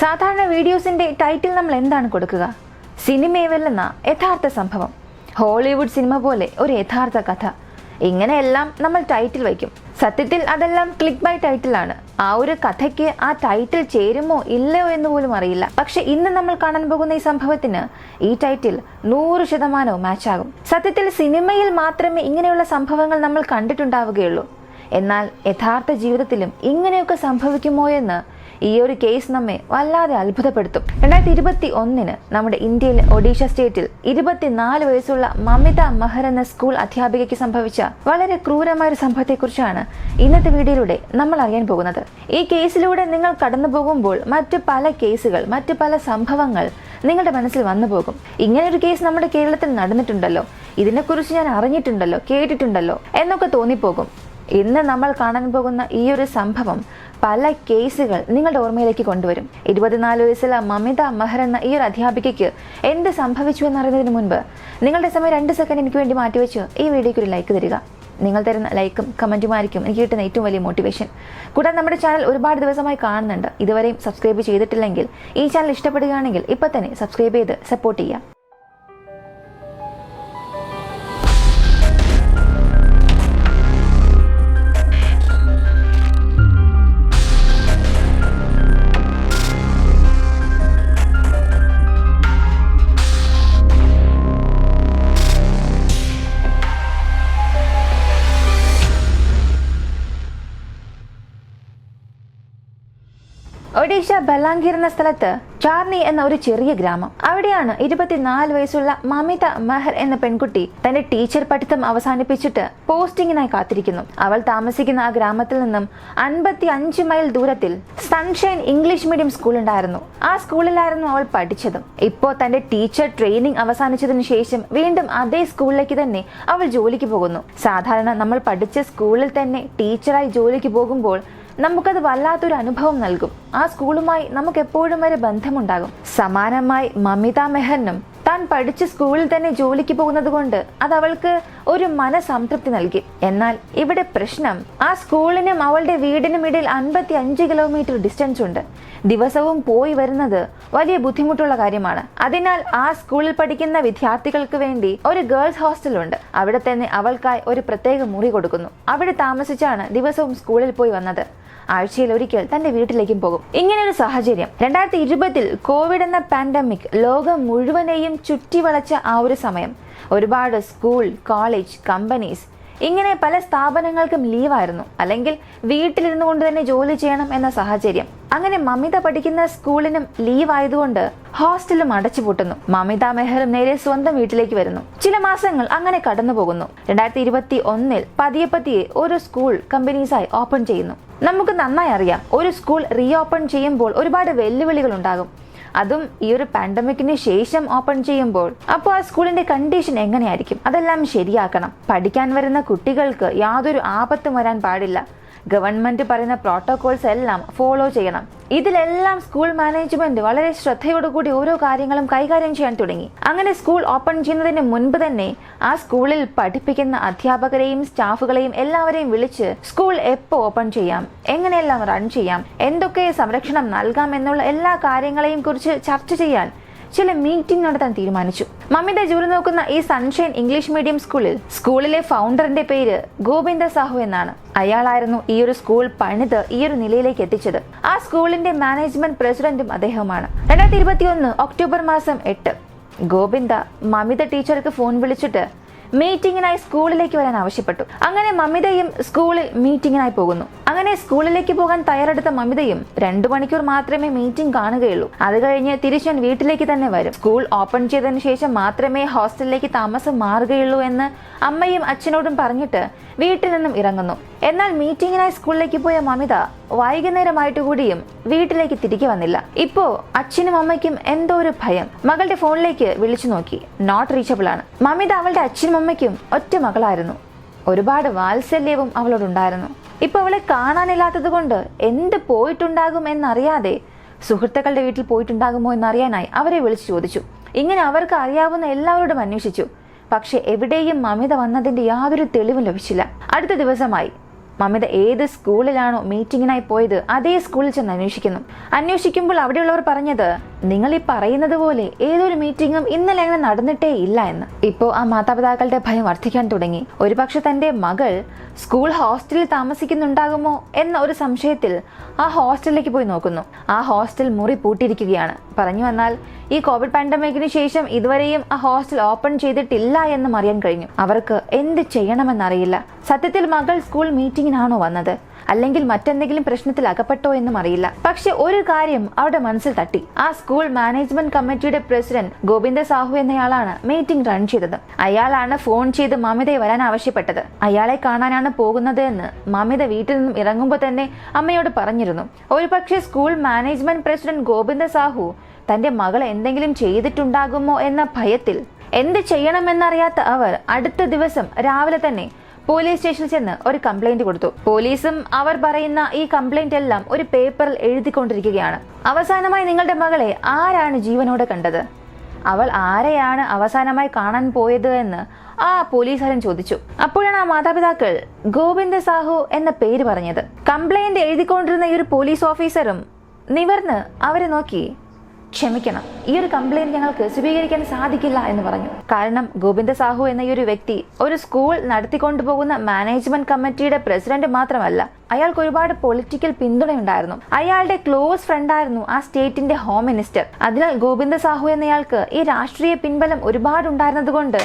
സാധാരണ വീഡിയോസിന്റെ ടൈറ്റിൽ നമ്മൾ എന്താണ് കൊടുക്കുക? സിനിമയവല്ലെന്ന യഥാർത്ഥ സംഭവം. ഹോളിവുഡ് സിനിമ പോലെ ഒരു യഥാർത്ഥ കഥ. ഇങ്ങനെയെല്ലാം നമ്മൾ ടൈറ്റിൽ വയ്ക്കും. സത്യത്തിൽ അതെല്ലാം ക്ലിക്ക് ബൈ ടൈറ്റിലാണ് ആ ഒരു കഥയ്ക്ക് ആ ടൈറ്റിൽ ചേരുമോ ഇല്ലയോ എന്ന് പോലും അറിയില്ല. പക്ഷെ ഇന്ന് നമ്മൾ കാണാൻ പോകുന്ന ഈ സംഭവത്തിന് ഈ ടൈറ്റിൽ നൂറ് ശതമാനവും മാച്ചാകും സത്യത്തിൽ സിനിമയിൽ മാത്രമേ ഇങ്ങനെയുള്ള സംഭവങ്ങൾ നമ്മൾ കണ്ടിട്ടുണ്ടാവുകയുള്ളൂ. എന്നാൽ യഥാർത്ഥ ജീവിതത്തിലും ഇങ്ങനെയൊക്കെ സംഭവിക്കുമോ എന്ന് ഈ ഒരു കേസ് നമ്മെ വല്ലാതെ അത്ഭുതപ്പെടുത്തും. രണ്ടായിരത്തി ഇരുപത്തി ഒന്നിന് നമ്മുടെ ഇന്ത്യയിലെ ഒഡീഷ സ്റ്റേറ്റിൽ ഇരുപത്തിനാല് വയസ്സുള്ള മമിത മഹർ എന്ന സ്കൂൾ അധ്യാപികയ്ക്ക് സംഭവിച്ച വളരെ ക്രൂരമായ ഒരു സംഭവത്തെക്കുറിച്ചാണ് ഇന്നത്തെ വീഡിയോയിലൂടെ നമ്മൾ അറിയാൻ പോകുന്നത്. ഈ കേസിലൂടെ നിങ്ങൾ കടന്നു പോകുമ്പോൾ മറ്റു പല കേസുകൾ മറ്റു പല സംഭവങ്ങൾ നിങ്ങളുടെ മനസ്സിൽ വന്നു പോകും. ഇങ്ങനെ ഒരു കേസ് നമ്മുടെ കേരളത്തിൽ നടന്നിട്ടുണ്ടല്ലോ. ഇതിനെക്കുറിച്ച് ഞാൻ അറിഞ്ഞിട്ടുണ്ടല്ലോ കേട്ടിട്ടുണ്ടല്ലോ എന്നൊക്കെ തോന്നിപ്പോകും. ഇന്ന് നമ്മൾ കാണാൻ പോകുന്ന ഈ ഒരു സംഭവം പല കേസുകൾ നിങ്ങളുടെ ഓർമ്മയിലേക്ക് കൊണ്ടുവരും. ഇരുപത്തിനാല് വയസ്സിലെ മമിത മെഹർ എന്ന ഈ ഒരു അധ്യാപികയ്ക്ക് എന്ത് സംഭവിച്ചു എന്നറിയുന്നതിന് മുൻപ് നിങ്ങളുടെ സമയം രണ്ട് സെക്കൻഡ് എനിക്ക് വേണ്ടി മാറ്റിവെച്ച് ഈ വീഡിയോയ്ക്ക് ഒരു ലൈക്ക് തരിക. നിങ്ങൾ തരുന്ന ലൈക്കും കമന്റുമായിരിക്കും എനിക്ക് കിട്ടുന്ന ഏറ്റവും വലിയ മോട്ടിവേഷൻ കൂടാതെ നമ്മുടെ ചാനൽ ഒരുപാട് ദിവസമായി കാണുന്നുണ്ട്. ഇതുവരെയും സബ്സ്ക്രൈബ് ചെയ്തിട്ടില്ലെങ്കിൽ ഈ ചാനൽ ഇഷ്ടപ്പെടുകയാണെങ്കിൽ ഇപ്പം തന്നെ സബ്സ്ക്രൈബ് ചെയ്ത് സപ്പോർട്ട് ചെയ്യുക. ഒഡീഷ ബലാംഗീർ എന്ന സ്ഥലത്ത് ചാർണി എന്ന ഒരു ചെറിയ ഗ്രാമം. അവിടെയാണ് ഇരുപത്തിനാല് വയസ്സുള്ള മമിത മെഹർ എന്ന പെൺകുട്ടി തന്റെ ടീച്ചർ പഠിത്തം അവസാനിപ്പിച്ചിട്ട് പോസ്റ്റിംഗിനായി കാത്തിരിക്കുന്നു. അവൾ താമസിക്കുന്ന ആ ഗ്രാമത്തിൽ നിന്നും അൻപത്തി അഞ്ച് മൈൽ ദൂരത്തിൽ സൺഷൈൻ ഇംഗ്ലീഷ് മീഡിയം സ്കൂൾ ഉണ്ടായിരുന്നു. ആ സ്കൂളിലായിരുന്നു അവൾ പഠിച്ചതും. ഇപ്പോൾ തന്റെ ടീച്ചർ ട്രെയിനിങ് അവസാനിച്ചതിനു ശേഷം വീണ്ടും അതേ സ്കൂളിലേക്ക് തന്നെ അവൾ ജോലിക്ക് പോകുന്നു. സാധാരണ നമ്മൾ പഠിച്ച സ്കൂളിൽ തന്നെ ടീച്ചറായി ജോലിക്ക് പോകുമ്പോൾ നമുക്കത് വല്ലാത്തൊരു അനുഭവം നൽകും. ആ സ്കൂളുമായി നമുക്ക് എപ്പോഴും വരെ ബന്ധമുണ്ടാകും. സമാനമായി മമിത മെഹനും താൻ പഠിച്ച സ്കൂളിൽ തന്നെ ജോലിക്ക് പോകുന്നത് കൊണ്ട് അത് അവൾക്ക് ഒരു മനസംതൃപ്തി നൽകി. എന്നാൽ ഇവിടെ പ്രശ്നം ആ സ്കൂളിനും അവളുടെ വീടിനും ഇടയിൽ അൻപത്തി അഞ്ച് കിലോമീറ്റർ ഡിസ്റ്റൻസ് ഉണ്ട്. ദിവസവും പോയി വരുന്നത് വലിയ ബുദ്ധിമുട്ടുള്ള കാര്യമാണ്. അതിനാൽ ആ സ്കൂളിൽ പഠിക്കുന്ന വിദ്യാർത്ഥികൾക്ക് വേണ്ടി ഒരു ഗേൾസ് ഹോസ്റ്റൽ ഉണ്ട്. അവിടെ തന്നെ അവൾക്കായി ഒരു പ്രത്യേക മുറി കൊടുക്കുന്നു. അവിടെ താമസിച്ചാണ് ദിവസവും സ്കൂളിൽ പോയി വന്നത്. ആഴ്ചയിൽ ഒരിക്കൽ തന്റെ വീട്ടിലേക്കും പോകും. ഇങ്ങനെ ഒരു സാഹചര്യം. രണ്ടായിരത്തി ഇരുപതിൽ കോവിഡ് എന്ന പാൻഡമിക് ലോകം മുഴുവനെയും ചുറ്റി വളച്ച ആ ഒരു സമയം. ഒരുപാട് സ്കൂൾ കോളേജ് കമ്പനീസ് ഇങ്ങനെ പല സ്ഥാപനങ്ങൾക്കും ലീവായിരുന്നു അല്ലെങ്കിൽ വീട്ടിലിരുന്നു കൊണ്ട് തന്നെ ജോലി ചെയ്യണം എന്ന സാഹചര്യം. അങ്ങനെ മമിത പഠിക്കുന്ന സ്കൂളിനും ലീവ് ആയതുകൊണ്ട് ഹോസ്റ്റലും അടച്ചുപൂട്ടുന്നു മമിത മെഹറും നേരെ സ്വന്തം വീട്ടിലേക്ക് വരുന്നു. ചില മാസങ്ങൾ അങ്ങനെ കടന്നു പോകുന്നു രണ്ടായിരത്തി ഇരുപത്തി ഒന്നിൽ പതിയെ പതിയെ ഒരു സ്കൂൾ കമ്പനീസായി ഓപ്പൺ ചെയ്യുന്നു. നമുക്ക് നന്നായി അറിയാം. ഒരു സ്കൂൾ റീ ഓപ്പൺ ചെയ്യുമ്പോൾ ഒരുപാട് വെല്ലുവിളികൾ ഉണ്ടാകും. അതും ഈ ഒരു പാൻഡമിക്കിന് ശേഷം ഓപ്പൺ ചെയ്യുമ്പോൾ. അപ്പോൾ ആ സ്കൂളിന്റെ കണ്ടീഷൻ എങ്ങനെയായിരിക്കും? അതെല്ലാം ശരിയാക്കണം. പഠിക്കാൻ വരുന്ന കുട്ടികൾക്ക് യാതൊരു ആപത്തും വരാൻ പാടില്ല. ഗവൺമെന്റ് പറയുന്ന പ്രോട്ടോകോൾസ് എല്ലാം ഫോളോ ചെയ്യണം. ഇതിലെല്ലാം സ്കൂൾ മാനേജ്മെന്റ് വളരെ ശ്രദ്ധയോടുകൂടി ഓരോ കാര്യങ്ങളും കൈകാര്യം ചെയ്യാൻ തുടങ്ങി. അങ്ങനെ സ്കൂൾ ഓപ്പൺ ചെയ്യുന്നതിന് മുൻപ് തന്നെ ആ സ്കൂളിൽ പഠിപ്പിക്കുന്ന അധ്യാപകരെയും സ്റ്റാഫുകളെയും എല്ലാവരെയും വിളിച്ച് സ്കൂൾ എപ്പോ ഓപ്പൺ ചെയ്യാം എങ്ങനെയെല്ലാം റൺ ചെയ്യാം എന്തൊക്കെ സംരക്ഷണം നൽകാം എന്നുള്ള എല്ലാ കാര്യങ്ങളെയും കുറിച്ച് ചർച്ച ചെയ്യാൻ ചില മീറ്റിംഗ് നടത്താൻ തീരുമാനിച്ചു. മമിത ജോലി നോക്കുന്ന ഈ സൺഷൈൻ ഇംഗ്ലീഷ് മീഡിയം സ്കൂളിൽ സ്കൂളിലെ ഫൗണ്ടറിന്റെ പേര് ഗോവിന്ദ സാഹു എന്നാണ്. അയാളായിരുന്നു ഈ ഒരു സ്കൂൾ പണിത് ഈ ഒരു നിലയിലേക്ക് എത്തിച്ചത്. ആ സ്കൂളിന്റെ മാനേജ്മെന്റ് പ്രസിഡന്റും അദ്ദേഹമാണ് രണ്ടായിരത്തി ഇരുപത്തി ഒന്ന് ഒക്ടോബർ മാസം എട്ട്. ഗോവിന്ദ മമിത ടീച്ചർക്ക് ഫോൺ വിളിച്ചിട്ട് മീറ്റിംഗിനായി സ്കൂളിലേക്ക് വരാൻ ആവശ്യപ്പെട്ടു. അങ്ങനെ മമിതയും സ്കൂളിൽ മീറ്റിംഗിനായി പോകുന്നു. അങ്ങനെ സ്കൂളിലേക്ക് പോകാൻ തയ്യാറെടുത്ത മമിതയും രണ്ടു മണിക്കൂർ മാത്രമേ മീറ്റിംഗ് കാണുകയുള്ളൂ. അത് കഴിഞ്ഞ് തിരിച്ച് ഞാൻ വീട്ടിലേക്ക് തന്നെ വരും. സ്കൂൾ ഓപ്പൺ ചെയ്തതിനു ശേഷം മാത്രമേ ഹോസ്റ്റലിലേക്ക് താമസം മാറുകയുള്ളൂ എന്ന് അമ്മയും അച്ഛനോടും പറഞ്ഞിട്ട് വീട്ടിൽ നിന്നും ഇറങ്ങുന്നു. എന്നാൽ മീറ്റിംഗിനായി സ്കൂളിലേക്ക് പോയ മമിത വൈകുന്നേരമായിട്ട് കൂടിയും വീട്ടിലേക്ക് തിരികെ വന്നില്ല. ഇപ്പോ അച്ഛനും അമ്മയ്ക്കും എന്തോ ഒരു ഭയം. മകളുടെ ഫോണിലേക്ക് വിളിച്ചു നോക്കി. നോട്ട് റീച്ചബിൾ ആണ്. മമിത അവളുടെ അച്ഛനും അമ്മയ്ക്കും ഒറ്റ മകളായിരുന്നു. ഒരുപാട് വാത്സല്യവും അവളോടുണ്ടായിരുന്നു. ഇപ്പൊ അവളെ കാണാനില്ലാത്തത് കൊണ്ട് എന്ത് പോയിട്ടുണ്ടാകും എന്നറിയാതെ സുഹൃത്തുക്കളുടെ വീട്ടിൽ പോയിട്ടുണ്ടാകുമോ എന്നറിയാനായി അവരെ വിളിച്ചു ചോദിച്ചു. ഇങ്ങനെ അവർക്ക് അറിയാവുന്ന എല്ലാവരോടും അന്വേഷിച്ചു. പക്ഷെ എവിടെയും മമിത വന്നതിന്റെ യാതൊരു തെളിവും ലഭിച്ചില്ല. അടുത്ത ദിവസമായി മമിത ഏത് സ്കൂളിലാണോ മീറ്റിംഗിനായി പോയത് അതേ സ്കൂളിൽ ചെന്ന് അന്വേഷിക്കുന്നു. അന്വേഷിക്കുമ്പോൾ അവിടെയുള്ളവർ പറഞ്ഞത് നിങ്ങൾ ഈ പറയുന്നത് പോലെ ഏതൊരു മീറ്റിംഗും ഇന്നലെ അങ്ങനെ നടന്നിട്ടേ ഇല്ല എന്ന്. ഇപ്പോൾ ആ മാതാപിതാക്കളുടെ ഭയം വർദ്ധിക്കാൻ തുടങ്ങി. ഒരുപക്ഷെ തന്റെ മകൾ സ്കൂൾ ഹോസ്റ്റലിൽ താമസിക്കുന്നുണ്ടാകുമോ എന്ന ഒരു സംശയത്തിൽ ആ ഹോസ്റ്റലിലേക്ക് പോയി നോക്കുന്നു. ആ ഹോസ്റ്റൽ മുറി പൂട്ടിയിരിക്കുകയാണ്. പറഞ്ഞു വന്നാൽ ഈ കോവിഡ് പാൻഡമിക്കിന് ശേഷം ഇതുവരെയും ആ ഹോസ്റ്റൽ ഓപ്പൺ ചെയ്തിട്ടില്ല എന്നും അറിയാൻ കഴിഞ്ഞു. അവർക്ക് എന്ത് ചെയ്യണമെന്നറിയില്ല. സത്യത്തിൽ മകൾ സ്കൂൾ മീറ്റിംഗിനാണോ വന്നത്? അല്ലെങ്കിൽ മറ്റെന്തെങ്കിലും പ്രശ്നത്തിൽ അകപ്പെട്ടോ എന്നും അറിയില്ല. പക്ഷെ ഒരു കാര്യം അവിടെ മനസ്സിൽ തട്ടി. ആ സ്കൂൾ മാനേജ്മെന്റ് കമ്മിറ്റിയുടെ പ്രസിഡന്റ് ഗോവിന്ദ സാഹു എന്നയാളാണ് മീറ്റിംഗ് റൺ ചെയ്തത്. അയാളാണ് ഫോൺ ചെയ്ത് മമിതയെ വരാൻ ആവശ്യപ്പെട്ടത്. അയാളെ കാണാനാണ് പോകുന്നത് എന്ന് മമിത വീട്ടിൽ നിന്നും ഇറങ്ങുമ്പോൾ തന്നെ അമ്മയോട് പറഞ്ഞിരുന്നു. ഒരുപക്ഷെ school management president Govinda Sahu തന്റെ മകൾ എന്തെങ്കിലും ചെയ്തിട്ടുണ്ടാകുമോ എന്ന ഭയത്തിൽ എന്ത് ചെയ്യണമെന്നറിയാത്ത അവർ അടുത്ത ദിവസം രാവിലെ തന്നെ പോലീസ് സ്റ്റേഷനിൽ ചെന്ന് ഒരു കംപ്ലൈന്റ് കൊടുത്തു. പോലീസും അവർ പറയുന്ന ഈ കംപ്ലൈന്റ് എല്ലാം ഒരു പേപ്പറിൽ എഴുതിക്കൊണ്ടിരിക്കുകയാണ്. അവസാനമായി നിങ്ങളുടെ മകളെ ആരാണ് ജീവനോടെ കണ്ടത്? അവൾ ആരെയാണ് അവസാനമായി കാണാൻ പോയത് എന്ന് ആ പോലീസുകാരൻ ചോദിച്ചു. അപ്പോഴാണ് ആ മാതാപിതാക്കൾ ഗോവിന്ദ സാഹു എന്ന പേര് പറഞ്ഞത്. കംപ്ലൈന്റ് എഴുതിക്കൊണ്ടിരുന്ന ഈ ഒരു പോലീസ് ഓഫീസറും നിവർന്ന് അവരെ നോക്കി ക്ഷമിക്കണം. ഈ ഒരു കംപ്ലൈന്റ് ഞങ്ങൾക്ക് സ്വീകരിക്കാൻ സാധിക്കില്ല എന്ന് പറഞ്ഞു. കാരണം ഗോവിന്ദ സാഹു എന്ന ഈ ഒരു വ്യക്തി ഒരു സ്കൂൾ നടത്തിക്കൊണ്ടുപോകുന്ന മാനേജ്മെന്റ് കമ്മിറ്റിയുടെ പ്രസിഡന്റ് മാത്രമല്ല അയാൾക്ക് ഒരുപാട് പൊളിറ്റിക്കൽ പിന്തുണയുണ്ടായിരുന്നു. അയാളുടെ ക്ലോസ് ഫ്രണ്ടായിരുന്നു ആ സ്റ്റേറ്റിന്റെ ഹോം മിനിസ്റ്റർ അതിനാൽ ഗോവിന്ദ സാഹു എന്നയാൾക്ക് ഈ രാഷ്ട്രീയ പിൻബലം ഒരുപാട് ഉണ്ടായിരുന്നതുകൊണ്ട്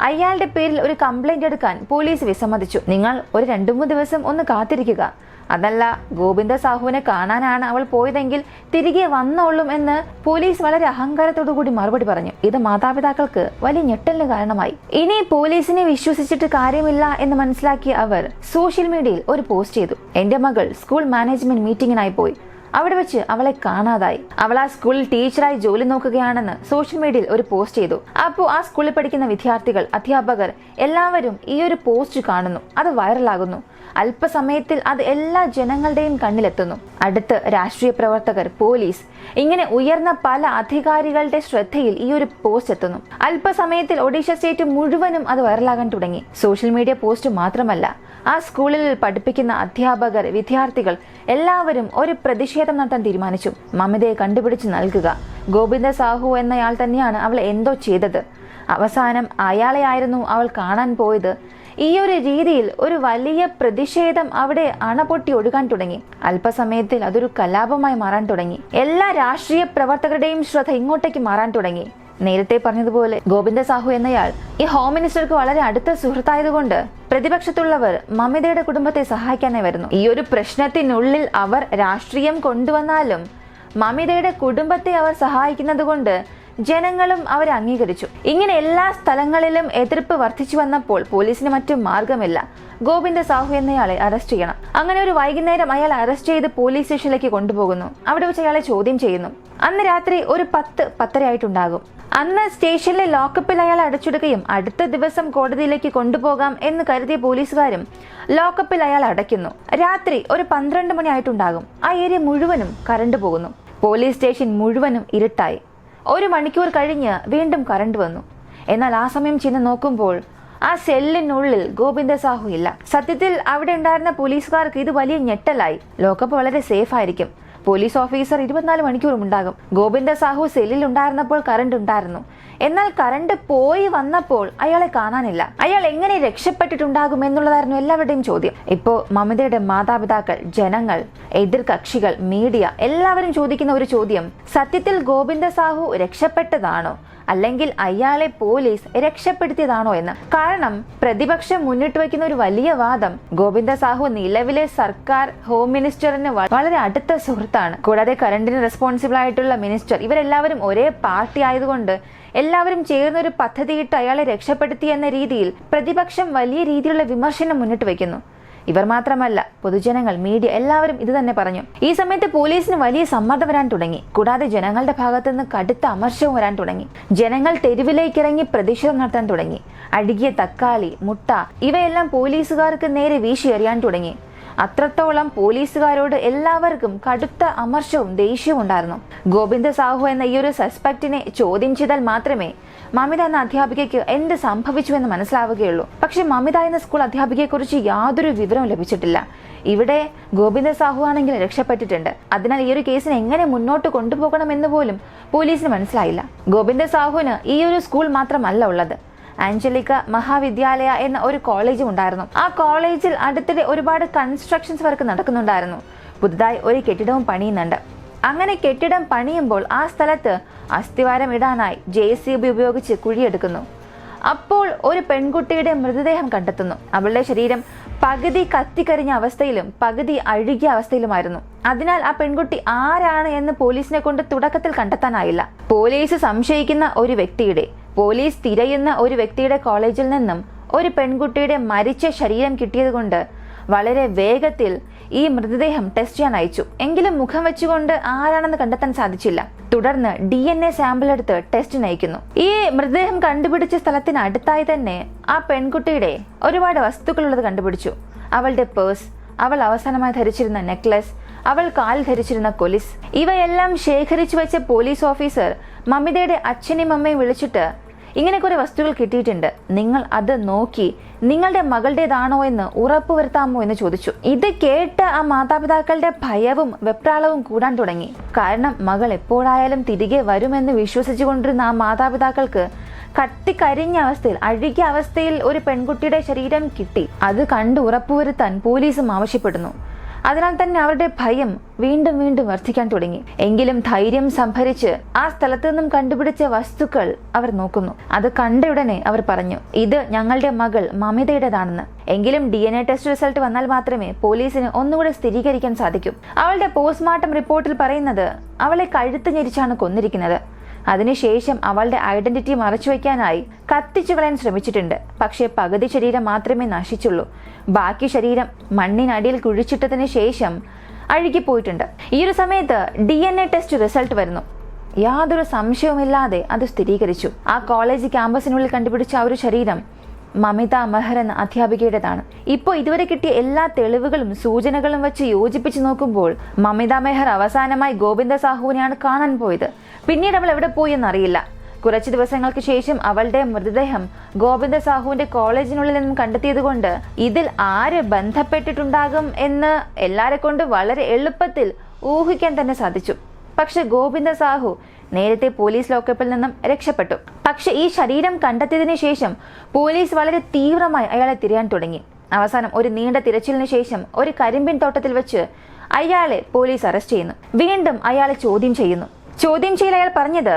അയാളുടെ പേരിൽ ഒരു കംപ്ലൈന്റ് എടുക്കാൻ പോലീസ് വിസമ്മതിച്ചു. നിങ്ങൾ ഒരു രണ്ടു മൂന്ന് ദിവസം ഒന്ന് കാത്തിരിക്കുക. അതല്ല ഗോവിന്ദ സാഹുവിനെ കാണാനാണ് അവൾ പോയതെങ്കിൽ തിരികെ വന്നോളും എന്ന് പോലീസ് വളരെ അഹങ്കാരത്തോടുകൂടി മറുപടി പറഞ്ഞു. ഇത് മാതാപിതാക്കൾക്ക് വലിയ ഞെട്ടലിന് കാരണമായി. ഇനി പോലീസിനെ വിശ്വസിച്ചിട്ട് കാര്യമില്ല എന്ന് മനസ്സിലാക്കിയ അവർ സോഷ്യൽ മീഡിയയിൽ ഒരു പോസ്റ്റ് ചെയ്തു. എന്റെ മകൾ സ്കൂൾ മാനേജ്മെന്റ് മീറ്റിംഗിനായി പോയി. അവിടെ വെച്ച് അവളെ കാണാതായി. അവൾ ആ സ്കൂളിൽ ടീച്ചറായി ജോലി നോക്കുകയാണെന്ന് സോഷ്യൽ മീഡിയയിൽ ഒരു പോസ്റ്റ് ചെയ്തു. അപ്പോൾ ആ സ്കൂളിൽ പഠിക്കുന്ന വിദ്യാർത്ഥികൾ അധ്യാപകർ എല്ലാവരും ഈ ഒരു പോസ്റ്റ് കാണുന്നു. അത് വൈറലാകുന്നു. അല്പസമയത്തിൽ അത് എല്ലാ ജനങ്ങളുടെയും കണ്ണിലെത്തുന്നു. അടുത്ത് രാഷ്ട്രീയ പ്രവർത്തകർ പോലീസ് ഇങ്ങനെ ഉയർന്ന പല അധികാരികളുടെ ശ്രദ്ധയിൽ ഈ ഒരു പോസ്റ്റ് എത്തുന്നു. അല്പസമയത്തിൽ ഒഡീഷ സ്റ്റേറ്റ് മുഴുവനും അത് വൈറലാകാൻ തുടങ്ങി. സോഷ്യൽ മീഡിയ പോസ്റ്റ് മാത്രമല്ല ആ സ്കൂളിൽ പഠിപ്പിക്കുന്ന അധ്യാപകർ വിദ്യാർത്ഥികൾ എല്ലാവരും ഒരു പ്രതിഷേധം നടത്താൻ തീരുമാനിച്ചു. മമിതയെ കണ്ടുപിടിച്ച് നൽകുക. ഗോവിന്ദ സാഹു എന്നയാൾ തന്നെയാണ് അവൾ എന്തോ ചെയ്തത്. അവസാനം അയാളെയായിരുന്നു അവൾ കാണാൻ പോയത്. ഈ ഒരു രീതിയിൽ ഒരു വലിയ പ്രതിഷേധം അവിടെ അണപൊട്ടി ഒഴുകാൻ തുടങ്ങി. അല്പസമയത്തിൽ അതൊരു കലാപമായി മാറാൻ തുടങ്ങി. എല്ലാ രാഷ്ട്രീയ പ്രവർത്തകരുടെയും ശ്രദ്ധ ഇങ്ങോട്ടേക്ക് മാറാൻ തുടങ്ങി. നേരത്തെ പറഞ്ഞതുപോലെ ഗോവിന്ദ സാഹു എന്നയാൾ ഈ ഹോം മിനിസ്റ്റർക്ക് വളരെ അടുത്ത സുഹൃത്തായതുകൊണ്ട് പ്രതിപക്ഷത്തുള്ളവർ മമിതയുടെ കുടുംബത്തെ സഹായിക്കാനായി വരുന്നു. ഈ ഒരു പ്രശ്നത്തിനുള്ളിൽ അവർ രാഷ്ട്രീയം കൊണ്ടുവന്നാലും മമിതയുടെ കുടുംബത്തെ അവർ സഹായിക്കുന്നത് കൊണ്ട് ജനങ്ങളും അവർ അംഗീകരിച്ചു. ഇങ്ങനെ എല്ലാ സ്ഥലങ്ങളിലും എതിർപ്പ് വർദ്ധിച്ചു വന്നപ്പോൾ പോലീസിന് മറ്റു മാർഗമില്ല. ഗോവിന്ദ സാഹു എന്നയാളെ അറസ്റ്റ് ചെയ്യണം. അങ്ങനെ ഒരു വൈകുന്നേരം അയാൾ അറസ്റ്റ് ചെയ്ത് പോലീസ് സ്റ്റേഷനിലേക്ക് കൊണ്ടുപോകുന്നു. അവിടെ വെച്ച് അയാളെ ചോദ്യം ചെയ്യുന്നു. അന്ന് രാത്രി ഒരു പത്ത് പത്തരയായിട്ടുണ്ടാകും അന്ന് സ്റ്റേഷനിലെ ലോക്കപ്പിൽ അയാൾ അടച്ചിടുകയും അടുത്ത ദിവസം കോടതിയിലേക്ക് കൊണ്ടുപോകാം എന്ന് കരുതിയ പോലീസുകാരും ലോക്കപ്പിൽ അയാൾ അടയ്ക്കുന്നു. രാത്രി ഒരു പന്ത്രണ്ട് മണി ആയിട്ടുണ്ടാകും. ആ ഏരിയ മുഴുവനും കറണ്ട് പോകുന്നു പോലീസ് സ്റ്റേഷൻ മുഴുവനും ഇരുട്ടായി. ഒരു മണിക്കൂർ കഴിഞ്ഞ് വീണ്ടും കറണ്ട് വന്നു. എന്നാൽ ആ സമയം ചെന്ന് നോക്കുമ്പോൾ ആ സെല്ലിനുള്ളിൽ ഗോവിന്ദ സാഹു ഇല്ല. സത്യത്തിൽ അവിടെ ഉണ്ടായിരുന്ന പോലീസുകാർക്ക് ഇത് വലിയ ഞെട്ടലായി. ലോക്കപ്പ് വളരെ സേഫ് ആയിരിക്കും. പോലീസ് ഓഫീസർ ഇരുപത്തിനാല് മണിക്കൂറും ഉണ്ടാകും. ഗോവിന്ദ സാഹു സെല്ലിൽ ഉണ്ടായിരുന്നപ്പോൾ കറണ്ട് ഉണ്ടായിരുന്നു. എന്നാൽ കറണ്ട് പോയി വന്നപ്പോൾ അയാളെ കാണാനില്ല. അയാൾ എങ്ങനെ രക്ഷപ്പെട്ടിട്ടുണ്ടാകും എന്നുള്ളതായിരുന്നു എല്ലാവരുടെയും ചോദ്യം. ഇപ്പോ മമതയുടെ മാതാപിതാക്കൾ ജനങ്ങൾ എതിർ കക്ഷികൾ മീഡിയ എല്ലാവരും ചോദിക്കുന്ന ഒരു ചോദ്യം സത്യത്തിൽ ഗോവിന്ദ സാഹു രക്ഷപ്പെട്ടതാണോ? അല്ലെങ്കിൽ അയാളെ പോലീസ് രക്ഷപ്പെടുത്തിയതാണോ എന്ന്. കാരണം പ്രതിപക്ഷം മുന്നിട്ട് വയ്ക്കുന്ന ഒരു വലിയ വാദം ഗോവിന്ദ സാഹു നിലവിലെ സർക്കാർ ഹോം മിനിസ്റ്ററിന് വളരെ അടുത്ത സുഹൃത്താണ്. കൂടാതെ കറണ്ടിന് റെസ്പോൺസിബിൾ ആയിട്ടുള്ള മിനിസ്റ്റർ. ഇവരെല്ലാവരും ഒരേ പാർട്ടി ആയതുകൊണ്ട് എല്ലാവരും ചേർന്ന ഒരു പദ്ധതിയിട്ട് അയാളെ രക്ഷപ്പെടുത്തി എന്ന രീതിയിൽ പ്രതിപക്ഷം വലിയ രീതിയിലുള്ള വിമർശനം മുന്നിട്ട് വയ്ക്കുന്നു ഇവർ മാത്രമല്ല പൊതുജനങ്ങൾ മീഡിയ എല്ലാവരും ഇത് തന്നെ പറഞ്ഞു. ഈ സമയത്ത് പോലീസിന് വലിയ സമ്മർദ്ദം വരാൻ തുടങ്ങി. കൂടാതെ ജനങ്ങളുടെ ഭാഗത്തു നിന്ന് കടുത്ത അമർഷവും വരാൻ തുടങ്ങി. ജനങ്ങൾ തെരുവിലേക്ക് ഇറങ്ങി പ്രതിഷേധം നടത്താൻ തുടങ്ങി. അഴുകിയ തക്കാളി മുട്ട ഇവയെല്ലാം പോലീസുകാർക്ക് നേരെ വീശി എറിയാൻ തുടങ്ങി. അത്രത്തോളം പോലീസുകാരോട് എല്ലാവർക്കും കടുത്ത അമർഷവും ദേഷ്യവും ഉണ്ടായിരുന്നു. ഗോവിന്ദ സാഹു എന്ന ഈ ഒരു സസ്പെക്റ്റിനെ ചോദ്യം ചെയ്താൽ മാത്രമേ മമിത എന്ന അധ്യാപികയ്ക്ക് എന്ത് സംഭവിച്ചു എന്ന് മനസ്സിലാവുകയുള്ളൂ. പക്ഷെ മമിത എന്ന സ്കൂൾ അധ്യാപികയെക്കുറിച്ച് യാതൊരു വിവരവും ലഭിച്ചിട്ടില്ല. ഇവിടെ ഗോവിന്ദ സാഹു ആണെങ്കിൽ രക്ഷപ്പെട്ടിട്ടുണ്ട്. അതിനാൽ ഈ ഒരു കേസിന് എങ്ങനെ മുന്നോട്ട് കൊണ്ടുപോകണമെന്ന് പോലും പോലീസിന് മനസ്സിലായില്ല. ഗോവിന്ദ സാഹുവിന് ഈ ഒരു സ്കൂൾ മാത്രമല്ല ഉള്ളത്. ആഞ്ചലിക്ക മഹാവിദ്യാലയ എന്ന ഒരു കോളേജും ഉണ്ടായിരുന്നു. ആ കോളേജിൽ അടുത്തിടെ ഒരുപാട് കൺസ്ട്രക്ഷൻസ് വർക്ക് നടക്കുന്നുണ്ടായിരുന്നു. പുതുതായി ഒരു കെട്ടിടവും പണിയുന്നുണ്ട്. അങ്ങനെ കെട്ടിടം പണിയുമ്പോൾ ആ സ്ഥലത്ത് അസ്ഥിവാരം ഇടാനായി ജെ സി ബി ഉപയോഗിച്ച് കുഴിയെടുക്കുന്നു. അപ്പോൾ ഒരു പെൺകുട്ടിയുടെ മൃതദേഹം കണ്ടെത്തുന്നു. അവളുടെ ശരീരം പകുതി കത്തിക്കരിഞ്ഞ അവസ്ഥയിലും പകുതി അഴുകിയ അവസ്ഥയിലുമായിരുന്നു. അതിനാൽ ആ പെൺകുട്ടി ആരാണ് എന്ന് പോലീസിനെ കൊണ്ട് തുടക്കത്തിൽ കണ്ടെത്താനായില്ല. പോലീസ് സംശയിക്കുന്ന ഒരു വ്യക്തിയുടെ പോലീസ് തിരയുന്ന ഒരു വ്യക്തിയുടെ കോളേജിൽ നിന്നും ഒരു പെൺകുട്ടിയുടെ മരിച്ച ശരീരം കിട്ടിയതുകൊണ്ട് വളരെ വേഗത്തിൽ ഈ മൃതദേഹം ടെസ്റ്റ് ചെയ്യാൻ അയച്ചു. എങ്കിലും മുഖം വെച്ചുകൊണ്ട് ആരാണെന്ന് കണ്ടെത്താൻ സാധിച്ചില്ല. തുടർന്ന് ഡി എൻ എ സാമ്പിൾ എടുത്ത് ടെസ്റ്റിന് അയക്കുന്നു. ഈ മൃതദേഹം കണ്ടുപിടിച്ച സ്ഥലത്തിന് അടുത്തായി തന്നെ ആ പെൺകുട്ടിയുടെ ഒരുപാട് വസ്തുക്കളുള്ളത് കണ്ടുപിടിച്ചു. അവളുടെ പേഴ്സ് അവൾ അവസാനമായി ധരിച്ചിരുന്ന നെക്ലസ് അവൾ കാൽ ധരിച്ചിരുന്ന കൊലിസ്. ഇവയെല്ലാം ശേഖരിച്ചു വെച്ച പോലീസ് ഓഫീസർ മമിതയുടെ അച്ഛനെയും അമ്മയും വിളിച്ചിട്ട് ഇങ്ങനെ കുറെ വസ്തുക്കൾ കിട്ടിയിട്ടുണ്ട്. നിങ്ങൾ അത് നോക്കി നിങ്ങളുടെ മകളുടേതാണോ എന്ന് ഉറപ്പുവരുത്താമോ എന്ന് ചോദിച്ചു. ഇത് കേട്ട് ആ മാതാപിതാക്കളുടെ ഭയവും വെപ്രാളവും കൂടാൻ തുടങ്ങി. കാരണം മകൾ എപ്പോഴായാലും തിരികെ വരുമെന്ന് വിശ്വസിച്ചു കൊണ്ടിരുന്ന ആ മാതാപിതാക്കൾക്ക് കത്തിക്കരിഞ്ഞ അവസ്ഥയിൽ അഴുകിയ അവസ്ഥയിൽ ഒരു പെൺകുട്ടിയുടെ ശരീരം കിട്ടി. അത് കണ്ട് ഉറപ്പുവരുത്താൻ പോലീസും ആവശ്യപ്പെടുന്നു. അതിനാൽ തന്നെ അവരുടെ ഭയം വീണ്ടും വീണ്ടും വർദ്ധിക്കാൻ തുടങ്ങി. എങ്കിലും ധൈര്യം സംഭരിച്ച് ആ സ്ഥലത്തു നിന്നും കണ്ടുപിടിച്ച വസ്തുക്കൾ അവർ നോക്കുന്നു. അത് കണ്ടയുടനെ അവർ പറഞ്ഞു ഇത് ഞങ്ങളുടെ മകൾ മമിതയുടേതാണെന്ന്. എങ്കിലും D N A test result വന്നാൽ മാത്രമേ പോലീസിന് ഒന്നുകൂടെ സ്ഥിരീകരിക്കാൻ സാധിക്കൂ. അവളുടെ പോസ്റ്റ്മോർട്ടം റിപ്പോർട്ടിൽ പറയുന്നത് അവളെ കഴുത്ത് ഞെരിച്ചാണ് കൊന്നിരിക്കുന്നത്. അതിനുശേഷം അവളുടെ ഐഡന്റിറ്റി മറച്ചുവെക്കാനായി കത്തിച്ചു കളയാൻ ശ്രമിച്ചിട്ടുണ്ട്. പക്ഷേ പകുതി ശരീരം മാത്രമേ നശിച്ചുള്ളൂ. ബാക്കി ശരീരം മണ്ണിനടിയിൽ കുഴിച്ചിട്ടതിന് ശേഷം അഴുകിപ്പോയിട്ടുണ്ട്. ഈ ഒരു സമയത്ത് D N A test result വരുന്നു. യാതൊരു സംശയവുമില്ലാതെ അത് സ്ഥിരീകരിച്ചു. ആ കോളേജ് ക്യാമ്പസിനുള്ളിൽ കണ്ടുപിടിച്ച ആ ഒരു ശരീരം മമിത മെഹർ എന്ന അധ്യാപികയുടേതാണ്. ഇപ്പോൾ ഇതുവരെ കിട്ടിയ എല്ലാ തെളിവുകളും സൂചനകളും വെച്ച് യോജിപ്പിച്ച് നോക്കുമ്പോൾ മമിത മെഹർ അവസാനമായി ഗോവിന്ദ സാഹുവിനെയാണ് കാണാൻ പോയത്. പിന്നീട് അവൾ എവിടെ പോയി എന്നറിയില്ല. കുറച്ച് ദിവസങ്ങൾക്ക് ശേഷം അവളുടെ മൃതദേഹം ഗോവിന്ദ സാഹുവിന്റെ കോളേജിനുള്ളിൽ നിന്നും കണ്ടെത്തിയതുകൊണ്ട് ഇതിൽ ആര് ബന്ധപ്പെട്ടിട്ടുണ്ടാകും എന്ന് എല്ലാരെ കൊണ്ട് വളരെ എളുപ്പത്തിൽ ഊഹിക്കാൻ തന്നെ സാധിച്ചു. പക്ഷെ ഗോവിന്ദ സാഹു നേരത്തെ പോലീസ് ലോക്കപ്പിൽ നിന്നും രക്ഷപ്പെട്ടു. പക്ഷെ ഈ ശരീരം കണ്ടെത്തിയതിനു ശേഷം പോലീസ് വളരെ തീവ്രമായി അയാളെ തിരയാൻ തുടങ്ങി. അവസാനം ഒരു നീണ്ട തിരച്ചിലിന് ശേഷം ഒരു കരിമ്പിൻ തോട്ടത്തിൽ വെച്ച് അയാളെ പോലീസ് അറസ്റ്റ് ചെയ്യുന്നു. വീണ്ടും അയാളെ ചോദ്യം ചെയ്യുന്നു. ചോദ്യം ചെയ്യൽ അയാൾ പറഞ്ഞത്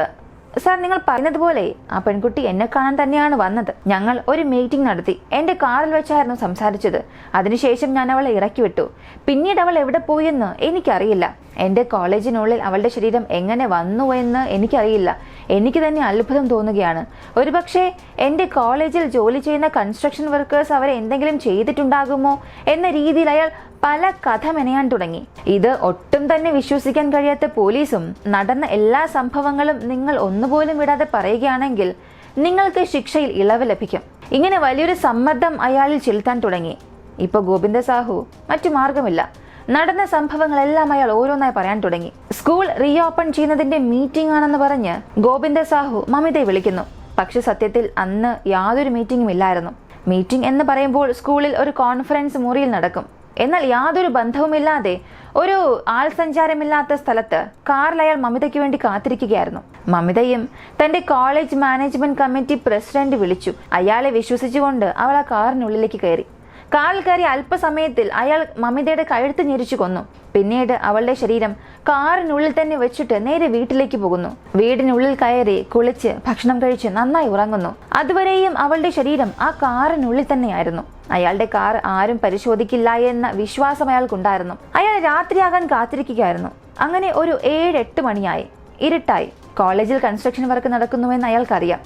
സാർ നിങ്ങൾ പറഞ്ഞത് പോലെ ആ പെൺകുട്ടി എന്നെ കാണാൻ തന്നെയാണ് വന്നത്. ഞങ്ങൾ ഒരു മീറ്റിംഗ് നടത്തി. എന്റെ കാറിൽ വെച്ചായിരുന്നു സംസാരിച്ചത്. അതിനുശേഷം ഞാൻ അവളെ ഇറക്കി വിട്ടു. പിന്നീട് അവൾ എവിടെ പോയെന്ന് എനിക്കറിയില്ല. എന്റെ കോളേജിനുള്ളിൽ അവളുടെ ശരീരം എങ്ങനെ വന്നു എന്ന് എനിക്കറിയില്ല. എനിക്ക് തന്നെ അത്ഭുതം തോന്നുകയാണ്. ഒരുപക്ഷെ എന്റെ കോളേജിൽ ജോലി ചെയ്യുന്ന കൺസ്ട്രക്ഷൻ വർക്കേഴ്സ് അവരെ എന്തെങ്കിലും ചെയ്തിട്ടുണ്ടാകുമോ എന്ന രീതിയിൽ അയാൾ പല കഥ മെനയാൻ തുടങ്ങി. ഇത് ഒട്ടും തന്നെ വിശ്വസിക്കാൻ കഴിയാത്ത പോലീസും നടന്ന എല്ലാ സംഭവങ്ങളും നിങ്ങൾ ഒന്നുപോലും വിടാതെ പറയുകയാണെങ്കിൽ നിങ്ങൾക്ക് ശിക്ഷയിൽ ഇളവ് ലഭിക്കും. ഇങ്ങനെ വലിയൊരു സമ്മർദ്ദം അയാളിൽ ചെലുത്താൻ തുടങ്ങി. ഇപ്പോൾ ഗോവിന്ദ സാഹു മറ്റു മാർഗമില്ല. നടന്ന സംഭവങ്ങളെല്ലാം അയാൾ ഓരോന്നായി പറയാൻ തുടങ്ങി. സ്കൂൾ റീ ഓപ്പൺ ചെയ്യുന്നതിന്റെ മീറ്റിംഗ് ആണെന്ന് പറഞ്ഞ് ഗോവിന്ദ സാഹു മമിതയെ വിളിക്കുന്നു. പക്ഷെ സത്യത്തിൽ അന്ന് യാതൊരു മീറ്റിംഗും ഇല്ലായിരുന്നു. മീറ്റിംഗ് എന്ന് പറയുമ്പോൾ സ്കൂളിൽ ഒരു കോൺഫറൻസ് മുറിയിൽ നടക്കും. എന്നാൽ യാതൊരു ബന്ധവുമില്ലാതെ ഒരു ആൾ സഞ്ചാരമില്ലാത്ത സ്ഥലത്ത് കാറിൽ അയാൾ മമിതയ്ക്ക് വേണ്ടി കാത്തിരിക്കുകയായിരുന്നു. മമിതയും തന്റെ കോളേജ് മാനേജ്മെന്റ് കമ്മിറ്റി പ്രസിഡന്റ് വിളിച്ചു. അയാളെ വിശ്വസിച്ചുകൊണ്ട് അവൾ ആ കാറിനുള്ളിലേക്ക് കയറി. കാറിൽ കയറി അല്പസമയത്തിൽ അയാൾ മമിതയുടെ കഴുത്ത് ഞെരിച്ചു കൊന്നു. പിന്നീട് അവളുടെ ശരീരം കാറിനുള്ളിൽ തന്നെ വെച്ചിട്ട് നേരെ വീട്ടിലേക്ക് പോകുന്നു. വീടിനുള്ളിൽ കയറി കുളിച്ച് ഭക്ഷണം കഴിച്ച് നന്നായി ഉറങ്ങുന്നു. അതുവരെയും അവളുടെ ശരീരം ആ കാറിനുള്ളിൽ തന്നെയായിരുന്നു. അയാളുടെ കാർ ആരും പരിശോധിക്കില്ല എന്ന വിശ്വാസം അയാൾക്കുണ്ടായിരുന്നു. അയാൾ രാത്രിയാകാൻ കാത്തിരിക്കുകയായിരുന്നു. അങ്ങനെ ഒരു ഏഴ് എട്ട് മണിയായി. ഇരുട്ടായി. കോളേജിൽ കൺസ്ട്രക്ഷൻ വർക്ക് നടക്കുന്നുവെന്ന് അയാൾക്കറിയാം.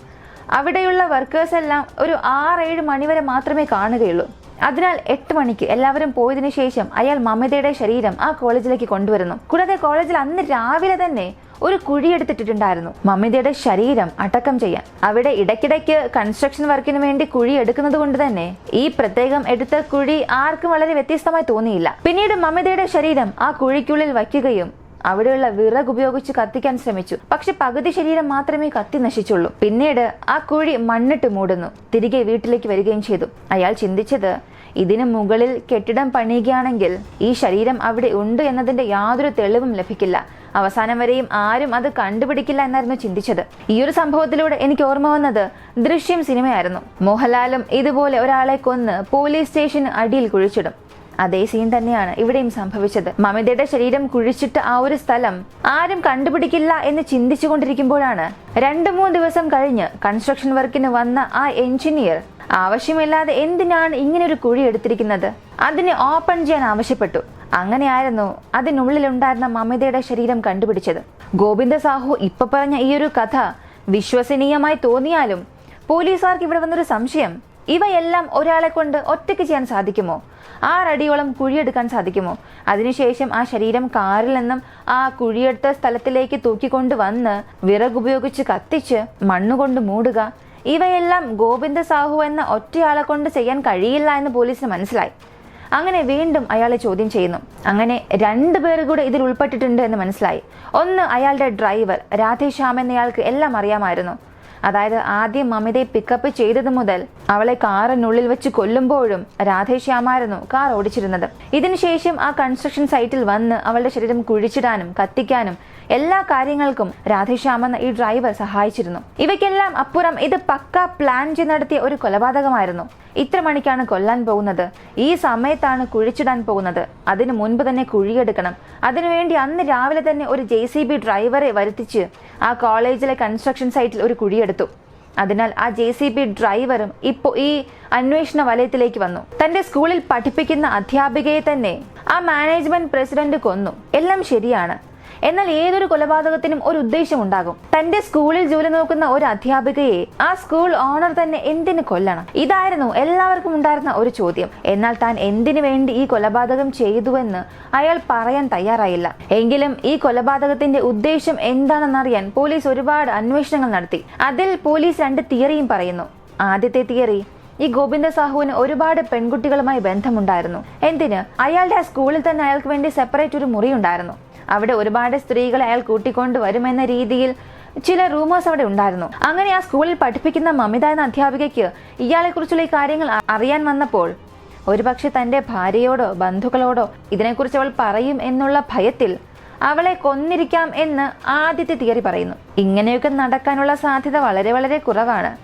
അവിടെയുള്ള വർക്കേഴ്സ് എല്ലാം ഒരു ആറേഴ് മണിവരെ മാത്രമേ കാണുകയുള്ളൂ. അതിനാൽ എട്ട് മണിക്ക് എല്ലാവരും പോയതിനു ശേഷം അയാൾ മമതയുടെ ശരീരം ആ കോളേജിലേക്ക് കൊണ്ടുവരുന്നു. കൂടാതെ കോളേജിൽ അന്ന് രാവിലെ തന്നെ ഒരു കുഴി എടുത്തിട്ടുണ്ടായിരുന്നു മമിതയുടെ ശരീരം അടക്കം ചെയ്യാൻ. അവിടെ ഇടയ്ക്കിടയ്ക്ക് കൺസ്ട്രക്ഷൻ വർക്കിന് വേണ്ടി കുഴി എടുക്കുന്നത് കൊണ്ട് തന്നെ ഈ പ്രത്യേകം എടുത്ത കുഴി ആർക്കും വളരെ വ്യത്യസ്തമായി തോന്നിയില്ല. പിന്നീട് മമിതയുടെ ശരീരം ആ കുഴിക്കുള്ളിൽ വയ്ക്കുകയും അവിടെയുള്ള വിറക് ഉപയോഗിച്ച് കത്തിക്കാൻ ശ്രമിച്ചു. പക്ഷെ പകുതി ശരീരം മാത്രമേ കത്തി നശിച്ചുള്ളൂ. പിന്നീട് ആ കുഴി മണ്ണിട്ട് മൂടുന്നു. തിരികെ വീട്ടിലേക്ക് വരികയും ചെയ്തു. അയാൾ ചിന്തിച്ചത് ഇതിന് മുകളിൽ കെട്ടിടം പണിയുകയാണെങ്കിൽ ഈ ശരീരം അവിടെ ഉണ്ട് എന്നതിന്റെ യാതൊരു തെളിവും ലഭിക്കില്ല. അവസാനം വരെയും ആരും അത് കണ്ടുപിടിക്കില്ല എന്നായിരുന്നു ചിന്തിച്ചത്. ഈ ഒരു സംഭവത്തിലൂടെ എനിക്ക് ഓർമ്മ വന്നത് ദൃശ്യം സിനിമയായിരുന്നു. മോഹൻലാലും ഇതുപോലെ ഒരാളെ കൊന്ന് പോലീസ് സ്റ്റേഷന് അടിയിൽ കുഴിച്ചിടും. അതേ സീൻ തന്നെയാണ് ഇവിടെയും സംഭവിച്ചത്. മമിതയുടെ ശരീരം കുഴിച്ചിട്ട് ആ ഒരു സ്ഥലം ആരും കണ്ടുപിടിക്കില്ല എന്ന് ചിന്തിച്ചു കൊണ്ടിരിക്കുമ്പോഴാണ് രണ്ടു മൂന്ന് ദിവസം കഴിഞ്ഞ് കൺസ്ട്രക്ഷൻ വർക്കിന് വന്ന ആ എഞ്ചിനീയർ ആവശ്യമില്ലാതെ എന്തിനാണ് ഇങ്ങനെ ഒരു കുഴി എടുത്തിരിക്കുന്നത്? അതിനെ ഓപ്പൺ ചെയ്യാൻ ആവശ്യപ്പെട്ടു. അങ്ങനെയായിരുന്നു അതിനുള്ളിലുണ്ടായിരുന്ന മമിതയുടെ ശരീരം കണ്ടുപിടിച്ചത്. ഗോവിന്ദ സാഹു ഇപ്പൊ പറഞ്ഞ ഈ ഒരു കഥ വിശ്വസനീയമായി തോന്നിയാലും പോലീസുകാർക്ക് ഇവിടെ വന്നൊരു സംശയം. ഇവയെല്ലാം ഒരാളെ കൊണ്ട് ഒറ്റയ്ക്ക് ചെയ്യാൻ സാധിക്കുമോ? ആറടിയോളം കുഴിയെടുക്കാൻ സാധിക്കുമോ? അതിനുശേഷം ആ ശരീരം കാറിൽ നിന്നും ആ കുഴിയെടുത്ത സ്ഥലത്തിലേക്ക് തൂക്കിക്കൊണ്ട് വന്ന് വിറകുപയോഗിച്ച് കത്തിച്ച് മണ്ണുകൊണ്ട് മൂടുക. ഇവയെല്ലാം ഗോവിന്ദ സാഹു എന്ന ഒറ്റയാളെ കൊണ്ട് ചെയ്യാൻ കഴിയില്ല എന്ന് പോലീസിന് മനസ്സിലായി. അങ്ങനെ വീണ്ടും അയാളെ ചോദ്യം ചെയ്യുന്നു. അങ്ങനെ രണ്ടു പേർ കൂടെ ഇതിൽ ഉൾപ്പെട്ടിട്ടുണ്ട് എന്ന് മനസ്സിലായി. ഒന്ന് അയാളുടെ ഡ്രൈവർ രാധേശ്യാം എന്നയാൾക്ക് എല്ലാം അറിയാമായിരുന്നു. അതായത് ആദ്യം മമിതയെ പിക്കപ്പ് ചെയ്തത് മുതൽ അവളെ കാറിനുള്ളിൽ വെച്ച് കൊല്ലുമ്പോഴും രാധേശ്യാമായിരുന്നു കാർ ഓടിച്ചിരുന്നത്. ഇതിനുശേഷം ആ കൺസ്ട്രക്ഷൻ സൈറ്റിൽ വന്ന് അവളുടെ ശരീരം കുഴിച്ചിടാനും കത്തിക്കാനും എല്ലാ കാര്യങ്ങൾക്കും രാധേശ്യാമ ഈ ഡ്രൈവർ സഹായിച്ചിരുന്നു. ഇവയ്ക്കെല്ലാം അപ്പുറം ഇത് പക്ക പ്ലാൻ ചെയ്ത് നടത്തിയ ഒരു കൊലപാതകമായിരുന്നു. ഇത്ര മണിക്കാണ് കൊല്ലാൻ പോകുന്നത്. ഈ സമയത്താണ് കുഴിച്ചിടാൻ പോകുന്നത്. അതിനു മുൻപ് തന്നെ കുഴിയെടുക്കണം. അതിനുവേണ്ടി അന്ന് രാവിലെ തന്നെ ഒരു ജെ ഡ്രൈവറെ വരുത്തിച്ച് ആ കോളേജിലെ കൺസ്ട്രക്ഷൻ സൈറ്റിൽ ഒരു കുഴിയെടുത്തു. അതിനാൽ ആ ജെ സി ബി ഡ്രൈവറും ഇപ്പോൾ ഈ അന്വേഷണ വലയത്തിലേക്ക് വന്നു. തന്റെ സ്കൂളിൽ പഠിപ്പിക്കുന്ന അധ്യാപികയെ തന്നെ ആ മാനേജ്മെന്റ് പ്രസിഡന്റ് കൊന്നു. എല്ലാം ശരിയാണ്. എന്നാൽ ഏതൊരു കൊലപാതകത്തിനും ഒരു ഉദ്ദേശം ഉണ്ടാകും. തന്റെ സ്കൂളിൽ ജോലി നോക്കുന്ന ഒരു അധ്യാപികയെ ആ സ്കൂൾ ഓണർ തന്നെ എന്തിന് കൊല്ലണം? ഇതായിരുന്നു എല്ലാവർക്കും ഉണ്ടായിരുന്ന ഒരു ചോദ്യം. എന്നാൽ താൻ എന്തിനു വേണ്ടി ഈ കൊലപാതകം ചെയ്തുവെന്ന് അയാൾ പറയാൻ തയ്യാറായില്ല. എങ്കിലും ഈ കൊലപാതകത്തിന്റെ ഉദ്ദേശം എന്താണെന്നറിയാൻ പോലീസ് ഒരുപാട് അന്വേഷണങ്ങൾ നടത്തി. അതിൽ പോലീസ് രണ്ട് തിയറിയും പറയുന്നു. ആദ്യത്തെ തിയറി ഈ ഗോവിന്ദ സാഹുവിന് ഒരുപാട് പെൺകുട്ടികളുമായി ബന്ധമുണ്ടായിരുന്നു. എന്തിന്? അയാളുടെ ആ സ്കൂളിൽ തന്നെ അയാൾക്ക് വേണ്ടി സെപ്പറേറ്റ് ഒരു മുറി ഉണ്ടായിരുന്നു അവിടെ ഒരുപാട് സ്ത്രീകളെ അയാൾ കൂട്ടിക്കൊണ്ടു വരുമെന്ന രീതിയിൽ ചില റൂമേഴ്സ് അവിടെ ഉണ്ടായിരുന്നു. അങ്ങനെ ആ സ്കൂളിൽ പഠിപ്പിക്കുന്ന മമിത എന്ന അധ്യാപികയ്ക്ക് ഇയാളെ കുറിച്ചുള്ള ഈ കാര്യങ്ങൾ അറിയാൻ വന്നപ്പോൾ ഒരുപക്ഷെ തന്റെ ഭാര്യയോടോ ബന്ധുക്കളോടോ ഇതിനെക്കുറിച്ച് അവൾ പറയും എന്നുള്ള ഭയത്തിൽ അവളെ കൊന്നിരിക്കാം എന്ന് ആദ്യത്തെ തിയറി പറയുന്നു. ഇങ്ങനെയൊക്കെ നടക്കാനുള്ള സാധ്യത വളരെ വളരെ കുറവാണ്.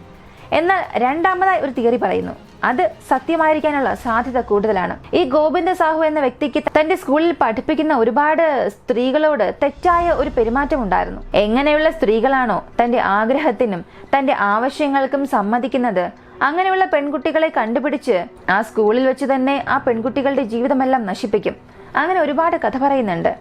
എന്നാൽ രണ്ടാമതായി ഒരു തിയറി പറയുന്നു. അത് സത്യമായിരിക്കാനുള്ള സാധ്യത കൂടുതലാണ്. ഈ ഗോവിന്ദ സാഹു എന്ന വ്യക്തിക്ക് തന്റെ സ്കൂളിൽ പഠിപ്പിക്കുന്ന ഒരുപാട് സ്ത്രീകളോട് തെറ്റായ ഒരു പെരുമാറ്റം ഉണ്ടായിരുന്നു. എങ്ങനെയുള്ള സ്ത്രീകളാണോ തന്റെ ആഗ്രഹത്തിനും തന്റെ ആവശ്യങ്ങൾക്കും സമ്മതിക്കുന്നത് അങ്ങനെയുള്ള പെൺകുട്ടികളെ കണ്ടുപിടിച്ച് ആ സ്കൂളിൽ വെച്ച് തന്നെ ആ പെൺകുട്ടികളുടെ ജീവിതമെല്ലാം നശിപ്പിക്കും. അങ്ങനെ ഒരുപാട് കഥ പറയുന്നുണ്ട്.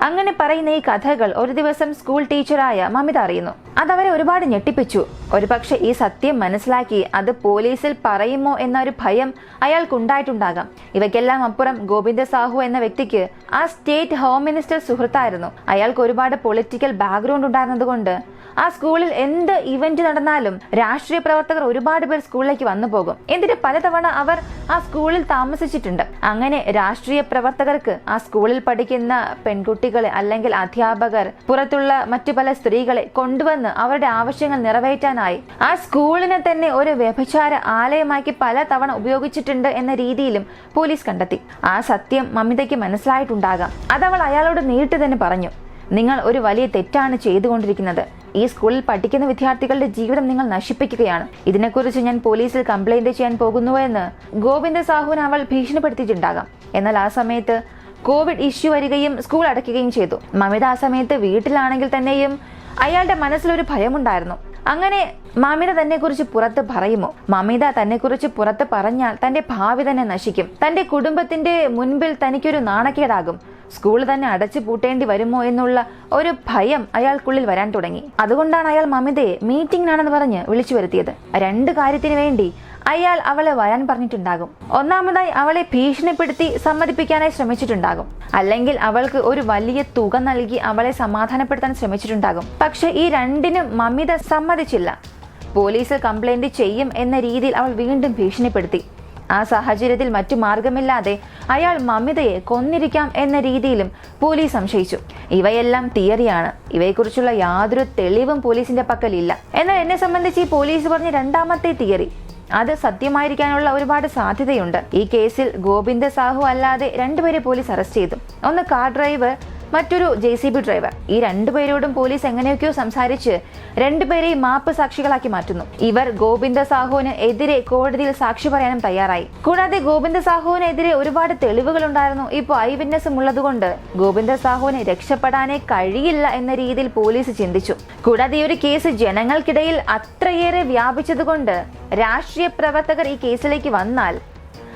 അങ്ങനെ പറയുന്ന ഈ കഥകൾ ഒരു ദിവസം സ്കൂൾ ടീച്ചറായ മമിത അറിയുന്നു. അതവരെ ഒരുപാട് ഞെട്ടിപ്പിച്ചു. ഒരുപക്ഷെ ഈ സത്യം മനസ്സിലാക്കി അത് പോലീസിൽ പറയുമോ എന്ന ഒരു ഭയം അയാൾക്കുണ്ടായിട്ടുണ്ടാകാം. ഇവയ്ക്കെല്ലാം അപ്പുറം ഗോവിന്ദ സാഹു എന്ന വ്യക്തിക്ക് ആ സ്റ്റേറ്റ് ഹോം മിനിസ്റ്റർ സുഹൃത്തായിരുന്നു. അയാൾക്ക് ഒരുപാട് പൊളിറ്റിക്കൽ ബാക്ക്ഗ്രൗണ്ട് ഉണ്ടായിരുന്നതുകൊണ്ട് ആ സ്കൂളിൽ എന്ത് ഇവന്റ് നടന്നാലും രാഷ്ട്രീയ പ്രവർത്തകർ ഒരുപാട് പേർ സ്കൂളിലേക്ക് വന്നു പോകും. എന്നിട്ട് പലതവണ അവർ ആ സ്കൂളിൽ താമസിച്ചിട്ടുണ്ട്. അങ്ങനെ രാഷ്ട്രീയ പ്രവർത്തകർക്ക് ആ സ്കൂളിൽ പഠിക്കുന്ന പെൺകുട്ടികളെ അല്ലെങ്കിൽ അധ്യാപകർ പുറത്തുള്ള മറ്റു പല സ്ത്രീകളെ കൊണ്ടുവന്ന് അവരുടെ ആവശ്യങ്ങൾ നിറവേറ്റാനായി. ആ സ്കൂളിനെ തന്നെ ഒരു വ്യഭിചാര ആലയമാക്കി പല തവണ ഉപയോഗിച്ചിട്ടുണ്ട് എന്ന രീതിയിലും പോലീസ് കണ്ടെത്തി. ആ സത്യം മമിതയ്ക്ക് മനസ്സിലായിട്ടുണ്ടാകാം. അതവൾ അയാളോട് നേരിട്ട് തന്നെ പറഞ്ഞു. നിങ്ങൾ ഒരു വലിയ തെറ്റാണ് ചെയ്തുകൊണ്ടിരിക്കുന്നത്. ഈ സ്കൂളിൽ പഠിക്കുന്ന വിദ്യാർത്ഥികളുടെ ജീവിതം നിങ്ങൾ നശിപ്പിക്കുകയാണ്. ഇതിനെക്കുറിച്ച് ഞാൻ പോലീസിൽ കംപ്ലൈന്റ് ചെയ്യാൻ പോകുന്നുവെന്ന് ഗോവിന്ദ സാഹുവിനെ അവൾ ഭീഷണിപ്പെടുത്തിയിട്ടുണ്ടാകാം. എന്നാൽ ആ സമയത്ത് കോവിഡ് ഇഷ്യൂ വരികയും സ്കൂൾ അടയ്ക്കുകയും ചെയ്തു. മമിത ആ സമയത്ത് വീട്ടിലാണെങ്കിൽ തന്നെയും അയാളുടെ മനസ്സിലൊരു ഭയമുണ്ടായിരുന്നു. അങ്ങനെ മമിത തന്നെക്കുറിച്ച് പുറത്ത് പറയുമോ? മമിത തന്നെക്കുറിച്ച് പുറത്ത് പറഞ്ഞാൽ തന്റെ ഭാവി തന്നെ നശിക്കും. തന്റെ കുടുംബത്തിന്റെ മുൻപിൽ തനിക്കൊരു നാണക്കേടാകും. സ്കൂൾ തന്നെ അടച്ചു പൂട്ടേണ്ടി വരുമോ എന്നുള്ള ഒരു ഭയം അയാൾക്കുള്ളിൽ വരാൻ തുടങ്ങി. അതുകൊണ്ടാണ് അയാൾ മമിതയെ മീറ്റിംഗിനാണെന്ന് പറഞ്ഞ് വിളിച്ചു വരുത്തിയത്. രണ്ട് കാര്യത്തിന് വേണ്ടി അയാൾ അവളെ വരാൻ പറഞ്ഞിട്ടുണ്ടാകും. ഒന്നാമതായി അവളെ ഭീഷണിപ്പെടുത്തി സമ്മതിപ്പിക്കാനായി ശ്രമിച്ചിട്ടുണ്ടാകും. അല്ലെങ്കിൽ അവൾക്ക് ഒരു വലിയ തുക നൽകി അവളെ സമാധാനപ്പെടുത്താൻ ശ്രമിച്ചിട്ടുണ്ടാകും. പക്ഷെ ഈ രണ്ടിനും മമിത സമ്മതിച്ചില്ല. പോലീസ് കംപ്ലൈന്റ് ചെയ്യും എന്ന രീതിയിൽ അവൾ വീണ്ടും ഭീഷണിപ്പെടുത്തി. ആ സാഹചര്യത്തിൽ മറ്റു മാർഗമില്ലാതെ അയാൾ മമിതയെ കൊന്നിരിക്കാം എന്ന രീതിയിലും പോലീസ് സംശയിച്ചു. ഇവയെല്ലാം തിയറിയാണ്. ഇവയെക്കുറിച്ചുള്ള യാതൊരു തെളിവും പോലീസിന്റെ പക്കലില്ല. എന്നാൽ എന്നെ സംബന്ധിച്ച് ഈ പോലീസ് പറഞ്ഞ രണ്ടാമത്തെ തിയറി. അത് സത്യമായിരിക്കാനുള്ള ഒരുപാട് സാധ്യതയുണ്ട്. ഈ കേസിൽ ഗോവിന്ദ സാഹു അല്ലാതെ രണ്ടുപേരെ പോലീസ് അറസ്റ്റ് ചെയ്തു. ഒന്ന് കാർ ഡ്രൈവർ മറ്റൊരു ജെ സി ബി ഡ്രൈവർ ഈ രണ്ടുപേരോടും പോലീസ് എങ്ങനെയൊക്കെയോ സംസാരിച്ച് രണ്ടുപേരെയും മാപ്പ് സാക്ഷികളാക്കി മാറ്റുന്നു. ഇവർ ഗോവിന്ദ സാഹുവിന് എതിരെ കോടതിയിൽ സാക്ഷി പറയാനും തയ്യാറായി. കൂടാതെ ഗോവിന്ദ സാഹുവിനെതിരെ ഒരുപാട് തെളിവുകൾ ഉണ്ടായിരുന്നു ഇപ്പോൾ ഐ വിറ്റ്നസ്സും ഉള്ളതുകൊണ്ട് ഗോവിന്ദ സാഹുവിന് രക്ഷപ്പെടാനേ കഴിയില്ല എന്ന രീതിയിൽ പോലീസ് ചിന്തിച്ചു. കൂടാതെ ഈ ഒരു കേസ് ജനങ്ങൾക്കിടയിൽ അത്രയേറെ വ്യാപിച്ചതുകൊണ്ട് രാഷ്ട്രീയ പ്രവർത്തകർ ഈ കേസിലേക്ക് വന്നാൽ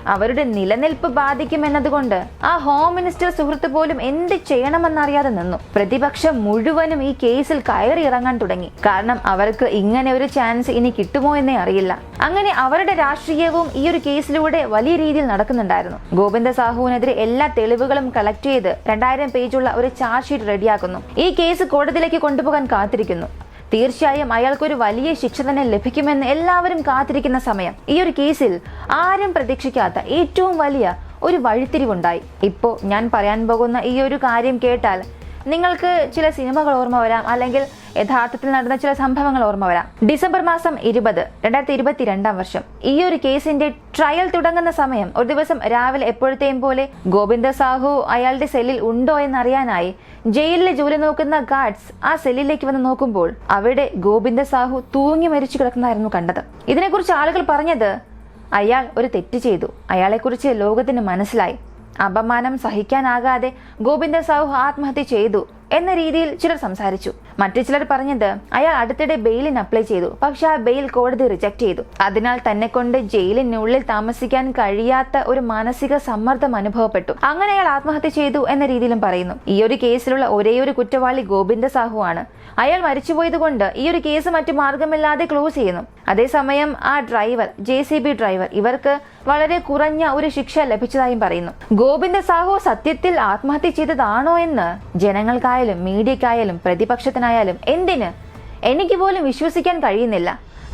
അവരുടെ നിലനിൽപ്പ് ബാധിക്കുമെന്നതുകൊണ്ട് ആ ഹോം മിനിസ്റ്റർ സുഹൃത്ത് പോലും എന്ത് ചെയ്യണമെന്നറിയാതെ നിന്നു. പ്രതിപക്ഷം മുഴുവനും ഈ കേസിൽ കയറി ഇറങ്ങാൻ തുടങ്ങി. കാരണം അവർക്ക് ഇങ്ങനെ ഒരു ചാൻസ് ഇനി കിട്ടുമോ എന്നേ അറിയില്ല. അങ്ങനെ അവരുടെ രാഷ്ട്രീയവും ഈ ഒരു കേസിലൂടെ വലിയ രീതിയിൽ നടക്കുന്നുണ്ടായിരുന്നു. ഗോവിന്ദ സാഹുവിനെതിരെ എല്ലാ തെളിവുകളും കളക്ട് ചെയ്ത് രണ്ടായിരം പേജുള്ള ഒരു ചാർജ് ഷീറ്റ് റെഡിയാക്കുന്നു ഈ കേസ് കോടതിയിലേക്ക് കൊണ്ടുപോകാൻ കാത്തിരിക്കുന്നു. തീർച്ചയായും അയാൾക്കൊരു വലിയ ശിക്ഷ തന്നെ ലഭിക്കുമെന്ന് എല്ലാവരും കാത്തിരിക്കുന്ന സമയം. ഈ ഒരു കേസിൽ ആരും പ്രതീക്ഷിക്കാത്ത ഏറ്റവും വലിയ ഒരു വഴിത്തിരിവുണ്ടായി. ഇപ്പോൾ ഞാൻ പറയാൻ പോകുന്ന ഈ ഒരു കാര്യം കേട്ടാൽ നിങ്ങൾക്ക് ചില സിനിമകൾ ഓർമ്മ വരാം. അല്ലെങ്കിൽ യഥാർത്ഥത്തിൽ നടന്ന ചില സംഭവങ്ങൾ ഓർമ്മ വരാം. ഡിസംബർ മാസം ഇരുപത് രണ്ടായിരത്തി ഇരുപത്തി രണ്ടാം വർഷം. ഈ ഒരു കേസിന്റെ ട്രയൽ തുടങ്ങുന്ന സമയം ഒരു ദിവസം രാവിലെ എപ്പോഴത്തെയും പോലെ ഗോവിന്ദ സാഹു അയാളുടെ സെല്ലിൽ ഉണ്ടോ എന്നറിയാനായി ജയിലിലെ ജോലി നോക്കുന്ന ഗാർഡ്സ് ആ സെല്ലിലേക്ക് വന്ന് നോക്കുമ്പോൾ അവിടെ ഗോവിന്ദ സാഹു തൂങ്ങി മരിച്ചു കിടക്കുന്നതായിരുന്നു കണ്ടത്. ഇതിനെക്കുറിച്ച് ആളുകൾ പറഞ്ഞത് അയാൾ ഒരു തെറ്റ് ചെയ്തു. അയാളെക്കുറിച്ച് ലോകത്തിന് മനസ്സിലായി. അപമാനം സഹിക്കാനാകാതെ ഗോവിന്ദ സാഹു ആത്മഹത്യ ചെയ്തു. എന്ന രീതിയിൽ ചിലർ സംസാരിച്ചു. മറ്റു ചിലർ പറഞ്ഞത് അയാൾ അടുത്തിടെ ബെയിലിന് അപ്ലൈ ചെയ്തു. പക്ഷെ ആ ബെയിൽ കോടതി റിജക്ട് ചെയ്തു. അതിനാൽ തന്നെ കൊണ്ട് ജയിലിനുള്ളിൽ താമസിക്കാൻ കഴിയാത്ത ഒരു മാനസിക സമ്മർദ്ദം അനുഭവപ്പെട്ടു. അങ്ങനെ അയാൾ ആത്മഹത്യ ചെയ്തു എന്ന രീതിയിലും പറയുന്നു. ഈ ഒരു കേസിലുള്ള ഒരേയൊരു ഒരു കുറ്റവാളി ഗോവിന്ദ സാഹു ആണ്. അയാൾ മരിച്ചുപോയതുകൊണ്ട് ഈ ഒരു കേസ് മറ്റു മാർഗമില്ലാതെ ക്ലോസ് ചെയ്യുന്നു. അതേസമയം ആ driver J C B driver ഇവർക്ക് വളരെ കുറഞ്ഞ ഒരു ശിക്ഷ ലഭിച്ചതായും പറയുന്നു. ഗോവിന്ദ സാഹു സത്യത്തിൽ ആത്മഹത്യ ചെയ്തതാണോ എന്ന് ജനങ്ങൾക്കായാലും മീഡിയക്കായാലും പ്രതിപക്ഷത്തിനായാലും എന്തിന്? എനിക്ക് പോലും വിശ്വസിക്കാൻ കഴിയുന്നില്ല.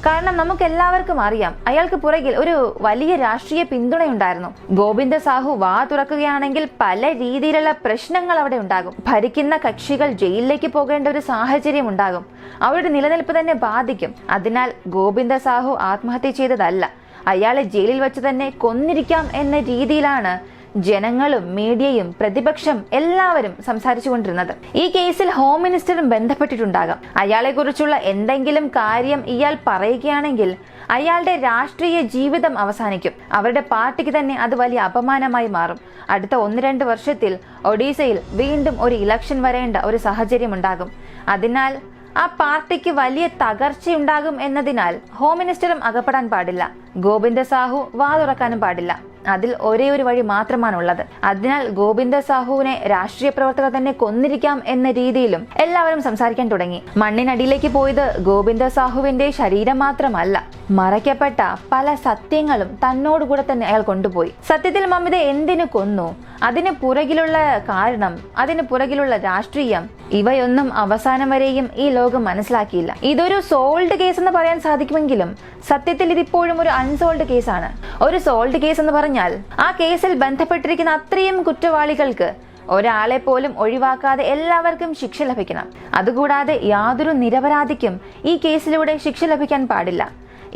കാരണം നമുക്ക് എല്ലാവർക്കും അറിയാം അയാൾക്ക് പുറകിൽ ഒരു വലിയ രാഷ്ട്രീയ പിന്തുണയുണ്ടായിരുന്നു. ഗോവിന്ദ സാഹു വാ തുറക്കുകയാണെങ്കിൽ പല രീതിയിലുള്ള പ്രശ്നങ്ങൾ അവിടെ ഉണ്ടാകും. ഭരിക്കുന്ന കക്ഷികൾ ജയിലിലേക്ക് പോകേണ്ട ഒരു സാഹചര്യം ഉണ്ടാകും. അവരുടെ നിലനിൽപ്പ് തന്നെ ബാധിക്കും. അതിനാൽ ഗോവിന്ദ സാഹു ആത്മഹത്യ ചെയ്തതല്ല. അയാളെ ജയിലിൽ വെച്ച് തന്നെ കൊന്നിരിക്കാം എന്ന രീതിയിലാണ് ജനങ്ങളും മീഡിയയും പ്രതിപക്ഷം എല്ലാവരും സംസാരിച്ചു കൊണ്ടിരുന്നത് ഈ കേസിൽ ഹോം മിനിസ്റ്ററും ബന്ധപ്പെട്ടിട്ടുണ്ടാകാം. അയാളെ കുറിച്ചുള്ള എന്തെങ്കിലും കാര്യം ഇയാൾ പറയുകയാണെങ്കിൽ അയാളുടെ രാഷ്ട്രീയ ജീവിതം അവസാനിക്കും. അവരുടെ പാർട്ടിക്ക് തന്നെ അത് വലിയ അപമാനമായി മാറും. അടുത്ത ഒന്ന് രണ്ട് വർഷത്തിൽ ഒഡീസയിൽ വീണ്ടും ഒരു ഇലക്ഷൻ വരേണ്ട ഒരു സാഹചര്യം ഉണ്ടാകും. അതിനാൽ ആ പാർട്ടിക്ക് വലിയ തകർച്ചയുണ്ടാകും എന്നതിനാൽ ഹോം മിനിസ്റ്ററും അകപ്പെടാൻ പാടില്ല. ഗോവിന്ദ സാഹു വാ തുറക്കാനും പാടില്ല. അതിൽ ഒരേ ഒരു വഴി മാത്രമാണുള്ളത്. അതിനാൽ ഗോവിന്ദ സാഹുവിനെ രാഷ്ട്രീയ പ്രവർത്തകർ തന്നെ കൊന്നിരിക്കാം എന്ന രീതിയിലും എല്ലാവരും സംസാരിക്കാൻ തുടങ്ങി. മണ്ണിനടിയിലേക്ക് പോയത് ഗോവിന്ദ സാഹുവിന്റെ ശരീരം മാത്രമല്ല മറയ്ക്കപ്പെട്ട പല സത്യങ്ങളും തന്നോടുകൂടെ തന്നെ അയാൾ കൊണ്ടുപോയി. സത്യത്തിൽ മമിത എന്തിനു കൊന്നു? അതിന് പുറകിലുള്ള കാരണം അതിന് പുറകിലുള്ള രാഷ്ട്രീയം ഇവയൊന്നും അവസാനം വരെയും ഈ ലോകം മനസ്സിലാക്കിയില്ല. ഇതൊരു സോൾഡ് കേസ് എന്ന് പറയാൻ സാധിക്കുമെങ്കിലും സത്യത്തിൽ ഇതിപ്പോഴും ഒരു അൺസോൾഡ് കേസാണ് ഒരു സോൾഡ് കേസ് എന്ന് പറഞ്ഞാൽ ആ കേസിൽ ബന്ധപ്പെട്ടിരിക്കുന്ന അത്രയും കുറ്റവാളികൾക്ക് ഒരാളെ പോലും ഒഴിവാക്കാതെ എല്ലാവർക്കും ശിക്ഷ ലഭിക്കണം. അതുകൂടാതെ യാതൊരു നിരപരാധിക്കും ഈ കേസിലൂടെ ശിക്ഷ ലഭിക്കാൻ പാടില്ല.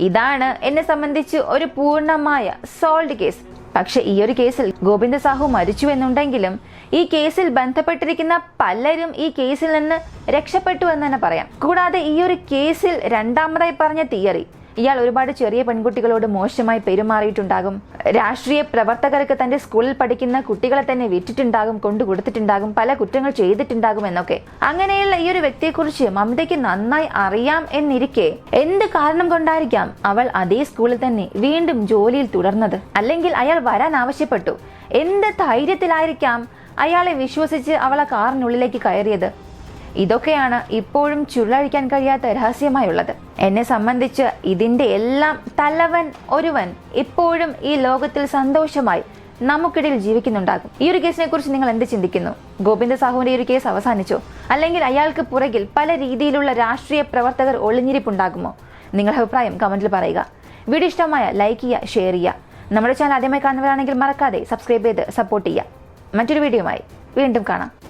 ഇതാണ് എന്നെ സംബന്ധിച്ച് ഒരു പൂർണമായ സോൾഡ് കേസ് പക്ഷെ ഈ ഒരു കേസിൽ ഗോവിന്ദ സാഹു മരിച്ചു എന്നുണ്ടെങ്കിലും ഈ കേസിൽ ബന്ധപ്പെട്ടിരിക്കുന്ന പലരും ഈ കേസിൽ നിന്ന് രക്ഷപ്പെട്ടു എന്ന് തന്നെ പറയാം. കൂടാതെ ഈ ഒരു കേസിൽ രണ്ടാമതായി പറഞ്ഞ തിയറി ഇയാൾ ഒരുപാട് ചെറിയ പെൺകുട്ടികളോട് മോശമായി പെരുമാറിയിട്ടുണ്ടാകും. രാഷ്ട്രീയ പ്രവർത്തകർക്ക് തന്റെ സ്കൂളിൽ പഠിക്കുന്ന കുട്ടികളെ തന്നെ വിറ്റിട്ടുണ്ടാകും കൊണ്ടു കൊടുത്തിട്ടുണ്ടാകും പല കുറ്റങ്ങൾ ചെയ്തിട്ടുണ്ടാകും എന്നൊക്കെ. അങ്ങനെയുള്ള ഈ ഒരു വ്യക്തിയെക്കുറിച്ച് മമതയ്ക്ക് നന്നായി അറിയാം എന്നിരിക്കെ എന്ത് കാരണം കൊണ്ടായിരിക്കാം അവൾ അതേ സ്കൂളിൽ തന്നെ വീണ്ടും ജോലിയിൽ തുടർന്നത്? അല്ലെങ്കിൽ അയാൾ വരാൻ ആവശ്യപ്പെട്ടു? എന്ത് ധൈര്യത്തിലായിരിക്കാം അയാളെ വിശ്വസിച്ച് അവൾ ആ കാറിനുള്ളിലേക്ക് കയറിയത്? ഇതൊക്കെയാണ് ഇപ്പോഴും ചുരുളഴിക്കാൻ കഴിയാത്ത രഹസ്യമായുള്ളത്. എന്നെ സംബന്ധിച്ച് ഇതിന്റെ എല്ലാം തലവൻ ഒരുവൻ ഇപ്പോഴും ഈ ലോകത്തിൽ സന്തോഷമായി നമുക്കിടയിൽ ജീവിക്കുന്നുണ്ടാകും. ഈ ഒരു കേസിനെ കുറിച്ച് നിങ്ങൾ എന്ത് ചിന്തിക്കുന്നു? ഗോവിന്ദ സാഹുവിന്റെ ഈ ഒരു കേസ് അവസാനിച്ചോ? അല്ലെങ്കിൽ അയാൾക്ക് പുറകിൽ പല രീതിയിലുള്ള രാഷ്ട്രീയ പ്രവർത്തകർ ഒളിഞ്ഞിരിപ്പുണ്ടാകുമോ? നിങ്ങളുടെ അഭിപ്രായം കമന്റിൽ പറയുക. വീഡിയോ ഇഷ്ടമായ ലൈക്ക് ചെയ്യുക ഷെയർ ചെയ്യുക. നമ്മുടെ ചാനൽ ആദ്യമായി കാണുന്നവരാണെങ്കിൽ മറക്കാതെ സബ്സ്ക്രൈബ് ചെയ്ത് സപ്പോർട്ട് ചെയ്യുക. മറ്റൊരു വീഡിയോയുമായി വീണ്ടും കാണാം.